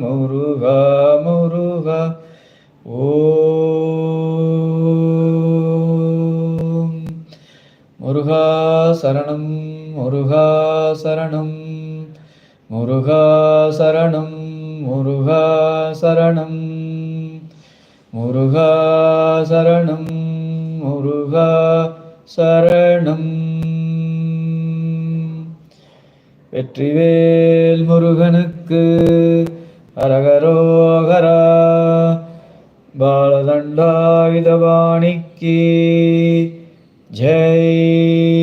முருகா முருகா முருகா ஓம். முருகா சரணம் முருகா சரணம் முருகா சரணம் முருகா சரணம் முருகா சரணம் முருகா சரணம். வெற்றிவேல் முருகனுக்கு அரகரோகரா பாலதண்டாயுதபாணிக்கு ஜெய்.